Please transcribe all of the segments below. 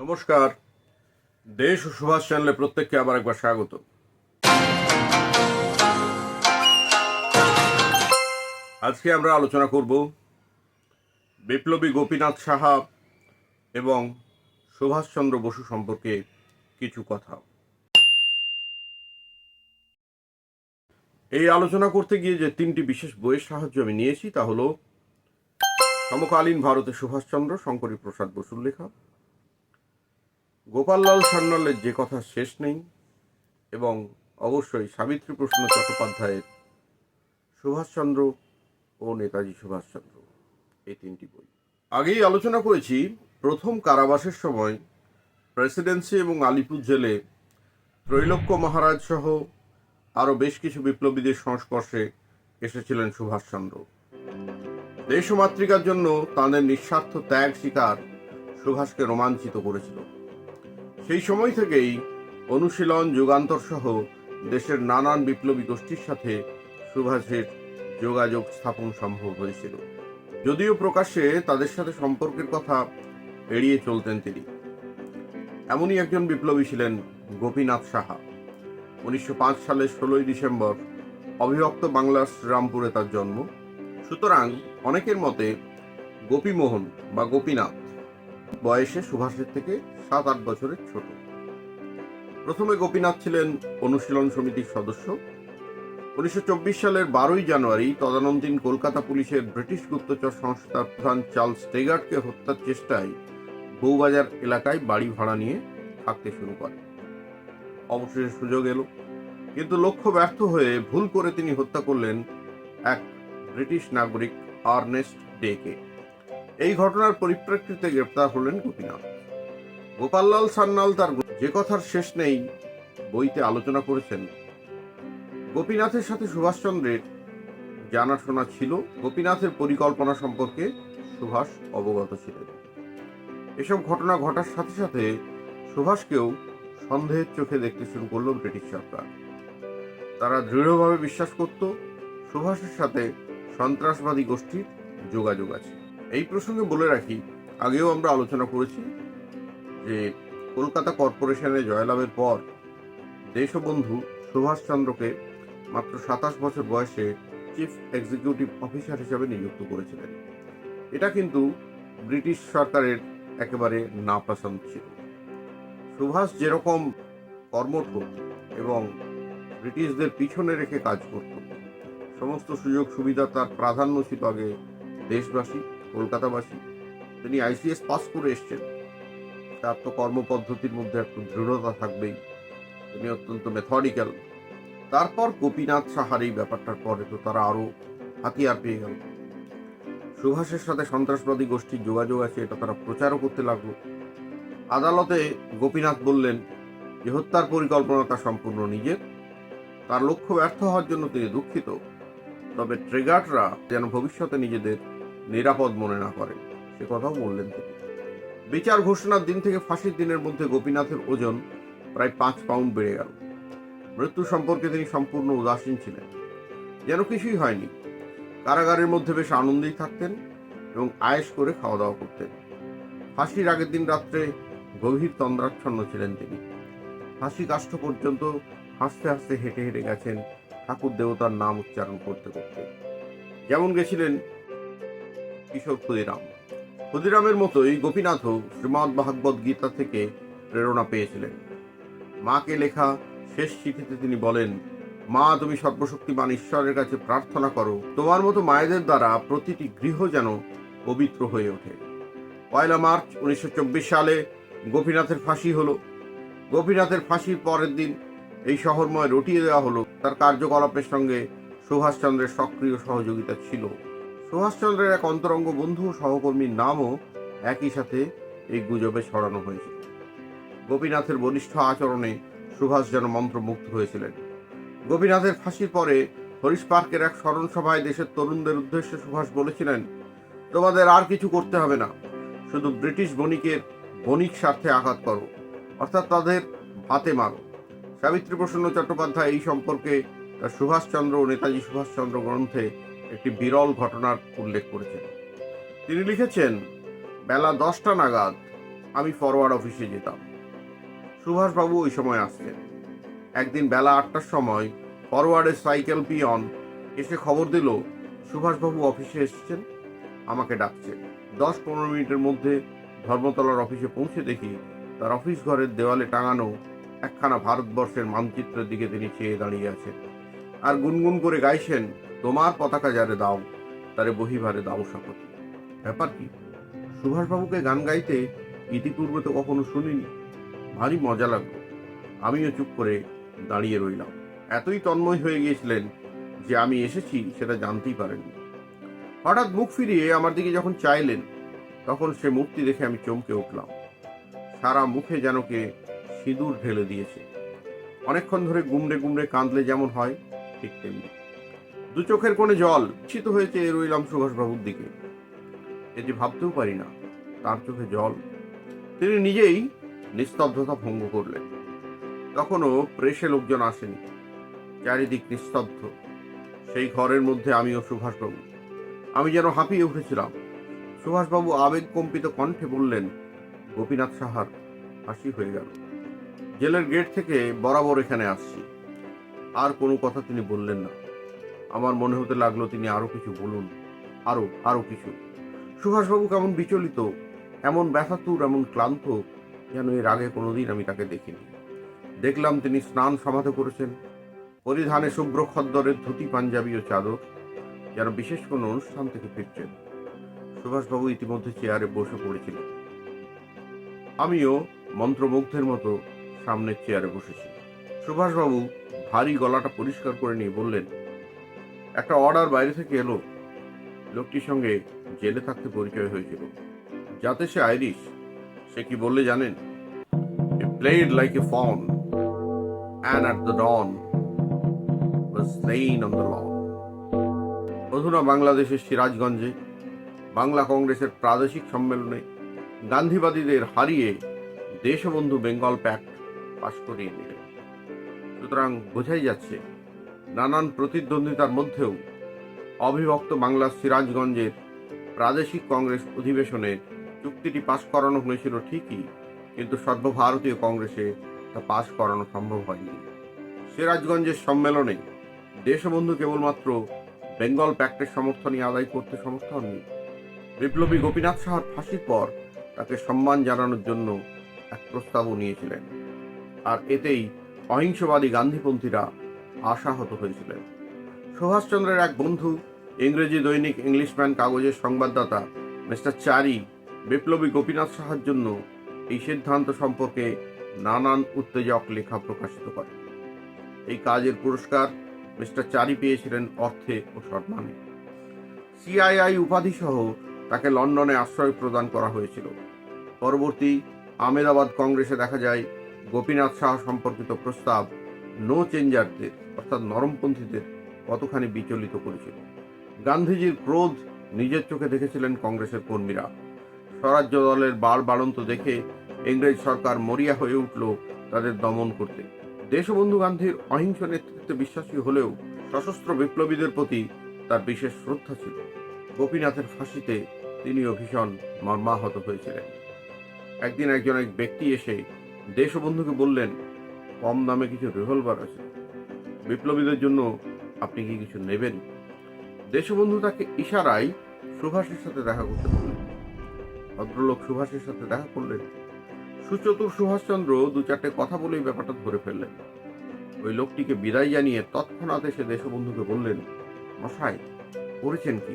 নমস্কার। দেশ ও সুভাষ চ্যানেলে প্রত্যেককে আবার একবার স্বাগত। আজকে আমরা আলোচনা করব বিপ্লবী গোপীনাথ সাহা এবং সুভাষচন্দ্র বসু সম্পর্কে কিছু কথা। এই আলোচনা করতে গিয়ে যে তিনটি বিশেষ বইয়ের সাহায্য আমি নিয়েছি তা হলো, সমকালীন ভারতে সুভাষচন্দ্র শঙ্করী প্রসাদ বসুর লেখা গোপাললাল সান্যালের যে কথা শেষ নেই এবং অবশ্যই সাবিত্রী প্রশ্ন চট্টোপাধ্যায়ের সুভাষচন্দ্র ও নেতাজি সুভাষচন্দ্র, এই তিনটি বই। আগেই আলোচনা করেছি, প্রথম কারাবাসের সময় প্রেসিডেন্সি এবং আলিপুর জেলে ত্রৈলোক্য মহারাজ সহ আরও বেশ কিছু বিপ্লবীদের সংস্পর্শে এসেছিলেন সুভাষচন্দ্র। দেশ ও মাতৃকার জন্য তাঁদের নিঃস্বার্থ ত্যাগ শিকার সুভাষকে রোমাঞ্চিত করেছিল। সেই সময় থেকেই অনুশীলন যুগান্তর সহ দেশের নানান বিপ্লবী গোষ্ঠীর সাথে সুভাষের যোগাযোগ স্থাপন সম্ভব হয়েছিল। যদিও প্রকাশ্যে তাদের সাথে সম্পর্কের কথা এড়িয়ে চলতেন তিনি। এমনই একজন বিপ্লবী ছিলেন গোপীনাথ সাহা। উনিশশো পাঁচ সালের ষোলোই ডিসেম্বর অবিভক্ত বাংলার শ্রীরামপুরে তার জন্ম। সুতরাং অনেকের মতে গোপীমোহন বা গোপীনাথ বয়সে সুভাষের থেকে সাত, আট বছরের ছোট। প্রথমে গোপীনাথ ছিলেন অনুশীলন সমিতির সদস্য। উনিশশো চব্বিশ সালের বারোই জানুয়ারি তদানীন্তন কলকাতা পুলিশের ব্রিটিশ গুপ্তচর সংস্থার প্রধান চার্লস টেগার্টকে হত্যার চেষ্টায় বউবাজার এলাকায় বাড়ি ভাড়া নিয়ে থাকতে শুরু করে অবশেষে সুযোগ এলো। কিন্তু লক্ষ্য ব্যর্থ হয়ে ভুল করে তিনি হত্যা করলেন এক ব্রিটিশ নাগরিক আর্নেস্ট ডেকে। এই ঘটনার পরিপ্রেক্ষিতে গ্রেপ্তার হলেন গোপীনাথ। গোপাললাল সান্যাল তার যে কথার শেষ নেই বইতে আলোচনা করেছেন। গোপীনাথের সাথে সুভাষচন্দ্রের জানাশোনা ছিল। গোপীনাথের পরিকল্পনা সম্পর্কে সুভাষ অবগত ছিলেন। এসব ঘটনা ঘটার সাথে সাথে সুভাষকেও সন্দেহের চোখে দেখতে শুরু করল ব্রিটিশ সরকার। তারা দৃঢ়ভাবে বিশ্বাস করত সুভাষের সাথে সন্ত্রাসবাদী গোষ্ঠীর যোগাযোগ আছে। এই প্রসঙ্গে বলে রাখি, আগেও আমরা আলোচনা করেছি যে কলকাতা কর্পোরেশনে জয়লাভের পর দেশবন্ধু সুভাষচন্দ্রকে মাত্র সাতাশ বছর বয়সে চিফ এক্সিকিউটিভ অফিসার হিসাবে নিযুক্ত করেছিলেন। এটা কিন্তু ব্রিটিশ সরকারের একেবারে নাপসন্দ ছিল। সুভাষ যেরকম কর্মঠ এবং ব্রিটিশদের পিছনে রেখে কাজ করত, সমস্ত সুযোগ সুবিধা তার প্রাধান্য ছিল আগে দেশবাসী কলকাতাবাসী, তিনি আইসিএস পাস করে এসছেন। তার তো কর্মপদ্ধতির মধ্যে একটু দৃঢ়তা থাকবেই। তিনি অত্যন্ত মেথডিক্যাল তারপর গোপীনাথ সাহার এই ব্যাপারটার পরে তো তারা আরও হাতিয়ার পেয়ে গেল। সুভাষের সাথে সন্ত্রাসবাদী গোষ্ঠীর যোগাযোগ আছে, এটা তারা প্রচারও করতে লাগল। আদালতে গোপীনাথ বললেন যে, হত্যার পরিকল্পনা তার সম্পূর্ণ নিজের। তার লক্ষ্য ব্যর্থ হওয়ার জন্য তিনি দুঃখিত। তবে ট্রেগার্টরা যেন ভবিষ্যতে নিজেদের নিরাপদ মনে না করে। সে কথাও বললেন তিনি। বিচার ঘোষণার দিন থেকে ফাঁসির দিনের মধ্যে গোপীনাথের ওজন প্রায় পাঁচ পাউন্ড বেড়ে গেল। মৃত্যু সম্পর্কে তিনি সম্পূর্ণ উদাসীন ছিলেন। যেন কিছুই হয়নি। কারাগারের মধ্যে বেশ আনন্দেই থাকতেন এবং আয়েস করে খাওয়া দাওয়া করতেন। ফাঁসির আগের দিন রাত্রে গভীর তন্দ্রাচ্ছন্ন ছিলেন তিনি। ফাঁসি কাষ্ঠ পর্যন্ত হাসতে হাসতে হেঁটে হেঁটে গেছেন ঠাকুর দেবতার নাম উচ্চারণ করতে করতে। যেমন গেছিলেন কিশোর ক্ষুদিরাম। ক্ষুদিরামের মতোই গোপীনাথও শ্রীমৎ ভাগবত গীতা থেকে প্রেরণা পেয়েছিলেন। মাকে লেখা শেষ চিঠিতে তিনি বলেন, মা, তুমি সর্বশক্তিমান ঈশ্বরের কাছে প্রার্থনা করো। তোমার মতো মায়েদের দ্বারা প্রতিটি গৃহ যেন পবিত্র হয়ে ওঠে। পয়লা মার্চ উনিশশো চব্বিশ সালে গোপীনাথের ফাঁসি হলো। গোপীনাথের ফাঁসির পরের দিন এই শহরময় রটিয়ে দেওয়া হলো। তার কার্যকলাপের সঙ্গে সুভাষচন্দ্রের সক্রিয় সহযোগিতা ছিল। সুভাষচন্দ্রের এক অন্তরঙ্গ বন্ধু সহকর্মীর নামও একই সাথে এই গুজবে ছড়ানো হয়েছিল। গোপীনাথের বলিষ্ঠ আচরণে সুভাষ যেন মন্ত্রমুগ্ধ হয়েছিলেন। গোপীনাথের ফাঁসির পরে হরিশ পার্কের এক স্মরণ সভায় দেশের তরুণদের উদ্দেশ্যে সুভাষ বলেছিলেন, তোমাদের আর কিছু করতে হবে না, শুধু ব্রিটিশ বণিকের বণিক স্বার্থে আঘাত করো, অর্থাৎ তাদের হাতে মারো। সাবিত্রী প্রসন্ন চট্টোপাধ্যায় এই সম্পর্কে সুভাষচন্দ্র ও নেতাজি সুভাষচন্দ্র গ্রন্থে একটি বিরল ঘটনার উল্লেখ করেছেন। তিনি লিখেছেন, বেলা দশটা নাগাদ আমি ফরওয়ার্ড অফিসে যেতাম। সুভাষবাবু ওই সময় আসতেন একদিন বেলা আটটার সময় ফরওয়ার্ডের সাইকেল পিয়ন এসে খবর দিল, সুভাষবাবু অফিসে এসেছেন, আমাকে ডাকছেন দশ পনেরো মিনিটের মধ্যে ধর্মতলার অফিসে পৌঁছে দেখি তার অফিস ঘরের দেওয়ালে টাঙানো একখানা ভারতবর্ষের মানচিত্রের দিকে তিনি চেয়ে দাঁড়িয়ে আছেন। আর গুনগুন করে গাইছেন তোমার পতাকা যারে দাও, তারে বহিভারে দাও শপথ। ব্যাপার কি? সুভাষবাবুকে গান গাইতে ইতিপূর্বে তো কখনো শুনিনি। ভারী মজা লাগল। আমিও চুপ করে দাঁড়িয়ে রইলাম। এতই তন্ময় হয়ে গিয়েছিলেন যে আমি এসেছি সেটা জানতেই পারেননি। হঠাৎ মুখ ফিরিয়ে আমার দিকে যখন চাইলেন, তখন সে মুক্তি দেখে আমি চমকে উঠলাম। সারা মুখে যেন কে সিঁদুর ঢেলে দিয়েছে। অনেকক্ষণ ধরে গুমড়ে গুমড়ে কাঁদলে যেমন হয়, ঠিক তেমনি। দু চোখের কোণে জল চিত হয়েছে রইলাম সুভাষবাবুর দিকে। এটি ভাবতেও পারি না, তার চোখে জল। তিনি নিজেই নিস্তব্ধতা ভঙ্গ করলেন। তখনও প্রেসে লোকজন আসেনি। চারিদিক নিস্তব্ধ। সেই ঘরের মধ্যে আমিও সুভাষবাবু। আমি যেন হাঁপিয়ে উঠেছিলাম। সুভাষবাবু আবেগ কম্পিত কণ্ঠে বললেন, গোপীনাথ সাহার হাসি হয়ে গেল। জেলের গেট থেকে বরাবর এখানে আসছি। আর কোনো কথা তিনি বললেন না। আমার মনে হতে লাগল তিনি আরও কিছু বলুন। আরও আরও কিছু। সুভাষবাবু কেমন বিচলিত, এমন ব্যথাতুর, এমন ক্লান্ত, যেন এর আগে কোনোদিন আমি তাকে দেখিনি। দেখলাম তিনি স্নান সমাধা করেছেন। পরিধানে শুভ্র খদ্দরের ধুতি, পাঞ্জাবি ও চাদর, যেন বিশেষ কোনো অনুষ্ঠান থেকে ফিরছেন। সুভাষবাবু ইতিমধ্যে চেয়ারে বসে পড়েছিলেন। আমিও মন্ত্রমুগ্ধের মতো সামনের চেয়ারে বসেছি। সুভাষবাবু ভারী গলাটা পরিষ্কার করে নিয়ে বললেন একটা অর্ডার বাইরে থেকে এলো। লোকটির সঙ্গে জেলে থাকতে পরিচয় হয়েছিল। যাতে সে আইরিশ সে কি বললে জানেন? Played like a fawn and at the dawn was slain on the lawn. বাংলাদেশের সিরাজগঞ্জে, বাংলা কংগ্রেসের প্রাদেশিক সম্মেলনে গান্ধীবাদীদের হারিয়ে দেশবন্ধু বেঙ্গল প্যাক্ট পাশ করিয়ে নিলেন সুতরাং বোঝাই যাচ্ছে নানান প্রতিদ্বন্দ্বিতার মধ্যেও অবিভক্ত বাংলার সিরাজগঞ্জের প্রাদেশিক কংগ্রেস অধিবেশনে চুক্তিটি পাশ করানো হয়েছিল ঠিকই, কিন্তু সর্বভারতীয় কংগ্রেসে তা পাশ করানো সম্ভব হয়নি। সিরাজগঞ্জের সম্মেলনে দেশবন্ধু কেবলমাত্র বেঙ্গল প্যাক্টের সমর্থনই আদায় করতে সমর্থ হননি। বিপ্লবী গোপীনাথ সাহার ফাঁসির পর তাকে সম্মান জানানোর জন্য এক প্রস্তাবও নিয়েছিলেন। আর এতেই অহিংসবাদী গান্ধীপন্থীরা আশাহত হয়েছিলেন। সুভাষচন্দ্রের এক বন্ধু, ইংরেজি দৈনিক ইংলিশম্যান কাগজের সংবাদদাতা মিস্টার চারি, বিপ্লবী গোপীনাথ সাহার জন্য এই সিদ্ধান্ত সম্পর্কে নানান উত্তেজক লেখা প্রকাশিত করে এই কাজের পুরস্কার মিস্টার চারি পেয়েছিলেন অর্থে ও সম্মানে সিআইআই উপাধি সহ তাকে লন্ডনে আশ্রয় প্রদান করা হয়েছিল। পরবর্তী আমেদাবাদ কংগ্রেসে দেখা যায় গোপীনাথ সাহা সম্পর্কিত প্রস্তাব নো চেঞ্জারদের অর্থাৎ নরমপন্থীদের কতখানি বিচলিত করেছিল। গান্ধীজির ক্রোধ নিজের চোখে দেখেছিলেন কংগ্রেসের কর্মীরা। স্বরাজ্য দলের বাড় বাড়ন্ত দেখে ইংরেজ সরকার মরিয়া হয়ে উঠল তাদের দমন করতে। দেশবন্ধু গান্ধীর অহিংস নেতৃত্বে বিশ্বাসী হলেও সশস্ত্র বিপ্লবীদের প্রতি তার বিশেষ শ্রদ্ধা ছিল। গোপীনাথের ফাঁসিতে তিনিও ভীষণ মর্মাহত হয়েছিলেন। একদিন একজন এক ব্যক্তি এসে দেশবন্ধুকে বললেন কম দামে কিছু রিভলভার আছে। বিপ্লবীদের জন্য আপনি কি কিছু নেবেন? দেশবন্ধু তাকে ইশারায় সুভাষের সাথে দেখা করতে বললেন। ভদ্রলোক সুভাষের সাথে দেখা করলেন সুচতুর সুভাষচন্দ্র দু চারটে কথা বলেই ব্যাপারটা ধরে ফেললেন। ওই লোকটিকে বিদায় জানিয়ে তৎক্ষণাৎ এসে দেশবন্ধুকে বললেন, মশাই, করেছেন কি?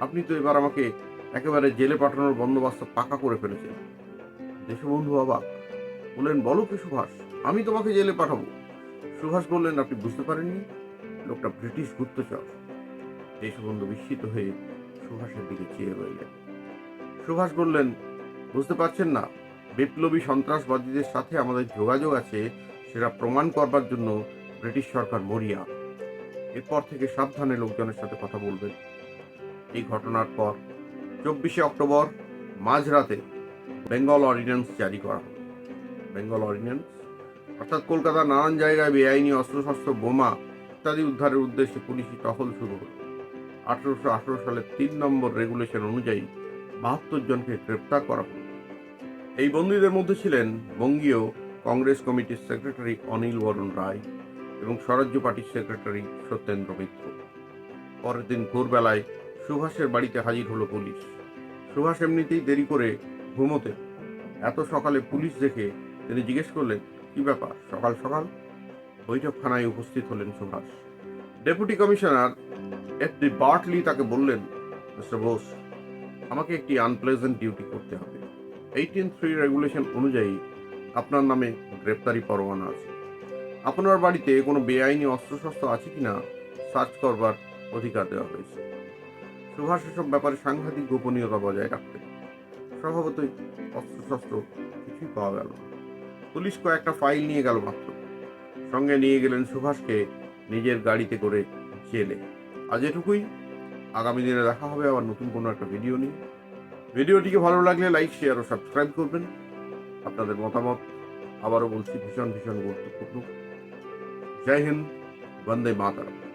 আপনি তো এবার আমাকে একেবারে জেলে পাঠানোর বন্দোবস্ত পাকা করে ফেলেছেন। দেশবন্ধু অবাক, বললেন, বলো কি সুভাষ আমি তোমাকে জেলে পাঠাবো। সুভাষ বললেন, আপনি বুঝতে পারেননি? লোকটা ব্রিটিশ গুপ্তচর। দেশবন্ধু বিস্মিত হয়ে সুভাষের দিকে চেয়ে রইলেন। সুভাষ বললেন, বুঝতে পারছেন না, বিপ্লবী সন্ত্রাসবাদীদের সাথে আমাদের যোগাযোগ আছে, সেটা প্রমাণ করবার জন্য ব্রিটিশ সরকার মরিয়া। এরপর থেকে সাবধানে লোকজনের সাথে কথা বলবেন। এই ঘটনার পর চব্বিশে অক্টোবর মাঝরাতে বেঙ্গল অর্ডিন্যান্স জারি করা হলো বেঙ্গল অর্ডিন্যান্স অর্থাৎ কলকাতার নানান জায়গায় বেআইনি অস্ত্রশস্ত্র, বোমা ইত্যাদি উদ্ধারের উদ্দেশ্যে পুলিশি টহল শুরু হলো। আঠারোশো আঠারো সালের তিন নম্বর রেগুলেশন অনুযায়ী বাহাত্তর জনকে গ্রেপ্তার করা হলো। এই বন্দীদের মধ্যে ছিলেন বঙ্গীয় কংগ্রেস কমিটির সেক্রেটারি অনিল বরণ রায় এবং স্বরাজ্য পার্টির সেক্রেটারি সত্যেন্দ্র মিত্র। পরের দিন ভোরবেলায় সুভাষের বাড়িতে হাজির হলো পুলিশ। সুভাষ এমনিতেই দেরি করে ঘুমোতে এত সকালে পুলিশ দেখে তিনি জিজ্ঞেস করলেন কি ব্যাপার? সকাল সকাল? বৈঠকখানায় উপস্থিত হলেন Subhash. Deputy commissioner F D Bartley তাকে বললেন, মিস্টার বোস, আমাকে একটি আনপ্লেজেন্ট ডিউটি করতে হবে। এইটিন থ্রি রেগুলেশন অনুযায়ী আপনার নামে গ্রেপ্তারি পরোয়ানা আছে। আপনার বাড়িতে কোনো বেআইনি অস্ত্রশস্ত্র আছে কি না সার্চ করবার অধিকার দেওয়া হয়েছে। সুভাষ, এসব ব্যাপারে সাংঘাতিক গোপনীয়তা বজায় রাখতেন স্বভাবতই অস্ত্রশস্ত্র কিছুই পাওয়া গেল না। পুলিশ কয়েকটা ফাইল নিয়ে গেল মাত্র। সঙ্গে নিয়ে গেলেন সুভাষকে নিজের গাড়িতে করে জেলে। আজ এটুকুই। আগামী দিনে দেখা হবে আবার নতুন কোনো একটা ভিডিও নিয়ে। ভিডিওটিকে ভালো লাগলে লাইক শেয়ার ও সাবস্ক্রাইব করবেন। আপনাদের মতামত আবারও বলছি, ভীষণ ভীষণ গুরুত্বপূর্ণ। জয় হিন্দ, বন্দে মাতারাম।